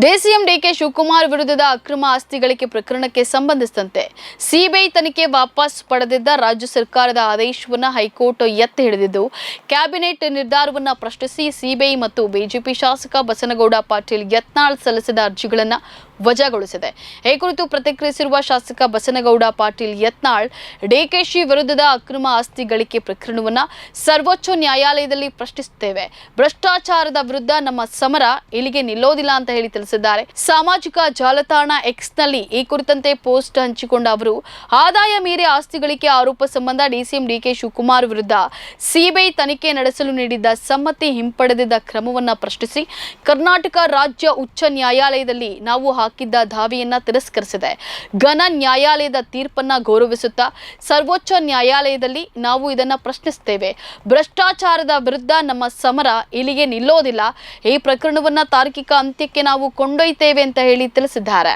DCM DK Shivakumar ವಿರುದ್ಧದ ಅಕ್ರಮ ಆಸ್ತಿ ಗಳಿಕೆ ಪ್ರಕರಣಕ್ಕೆ ಸಂಬಂಧಿಸಿದಂತೆ ಸಿಬಿಐ ತನಿಖೆ ವಾಪಸ್ ಪಡೆದಿದ್ದ ರಾಜ್ಯ ಸರ್ಕಾರದ ಆದೇಶವನ್ನು ಹೈಕೋರ್ಟ್ ಎತ್ತಿ ಹಿಡಿದಿದ್ದು, ಕ್ಯಾಬಿನೆಟ್ ನಿರ್ಧಾರವನ್ನು ಪ್ರಶ್ನಿಸಿ ಸಿಬಿಐ ಮತ್ತು ಬಿಜೆಪಿ ಶಾಸಕ ಬಸನಗೌಡ ಪಾಟೀಲ್ ಯತ್ನಾಳ್ ಸಲ್ಲಿಸಿದ ಅರ್ಜಿಗಳನ್ನು ವಜಾಗೊಳಿಸಿದೆ. ಈ ಕುರಿತು ಪ್ರತಿಕ್ರಿಯಿಸಿರುವ ಶಾಸಕ ಬಸನಗೌಡ ಪಾಟೀಲ್ ಯತ್ನಾಳ್, ಡಿಕೆಶಿ ವಿರುದ್ಧದ ಅಕ್ರಮ ಆಸ್ತಿ ಗಳಿಕೆ ಪ್ರಕರಣವನ್ನು ಸರ್ವೋಚ್ಚ ನ್ಯಾಯಾಲಯದಲ್ಲಿ ಪ್ರಶ್ನಿಸುತ್ತೇವೆ. ಭ್ರಷ್ಟಾಚಾರದ ವಿರುದ್ಧ ನಮ್ಮ ಸಮರ ಇಲ್ಲಿಗೆ ನಿಲ್ಲೋದಿಲ್ಲ ಅಂತ ಹೇಳಿ ತಿಳಿಸಿದ್ದಾರೆ. ಸಾಮಾಜಿಕ ಜಾಲತಾಣ ಎಕ್ಸ್ನಲ್ಲಿ ಈ ಕುರಿತಂತೆ ಪೋಸ್ಟ್ ಹಂಚಿಕೊಂಡ ಅವರು, ಆದಾಯ ಮೀರಿ ಆಸ್ತಿ ಗಳಿಕೆ ಆರೋಪ ಸಂಬಂಧ ಡಿಸಿಎಂ ಡಿಕೆ ಶಿವಕುಮಾರ್ ವಿರುದ್ಧ ಸಿಬಿಐ ತನಿಖೆ ನಡೆಸಲು ನೀಡಿದ್ದ ಸಮ್ಮತಿ ಹಿಂಪಡೆದಿದ್ದ ಕ್ರಮವನ್ನು ಪ್ರಶ್ನಿಸಿ ಕರ್ನಾಟಕ ರಾಜ್ಯ ಉಚ್ಚ ನ್ಯಾಯಾಲಯದಲ್ಲಿ ನಾವು ಹಾಕಿದ್ದ ದಾವೆಯನ್ನ ತಿರಸ್ಕರಿಸಿದೆ. ಘನ ನ್ಯಾಯಾಲಯದ ತೀರ್ಪನ್ನ ಗೌರವಿಸುತ್ತಾ ಸರ್ವೋಚ್ಚ ನ್ಯಾಯಾಲಯದಲ್ಲಿ ನಾವು ಇದನ್ನ ಪ್ರಶ್ನಿಸುತ್ತೇವೆ ಭ್ರಷ್ಟಾಚಾರದ ವಿರುದ್ಧ ನಮ್ಮ ಸಮರ ಇಲ್ಲಿಗೆ ನಿಲ್ಲೋದಿಲ್ಲ. ಈ ಪ್ರಕರಣವನ್ನ ತಾರ್ಕಿಕ ಅಂತ್ಯಕ್ಕೆ ನಾವು ಕೊಂಡೊಯ್ತೇವೆ ಅಂತ ಹೇಳಿ ತಿಳಿಸಿದ್ದಾರೆ.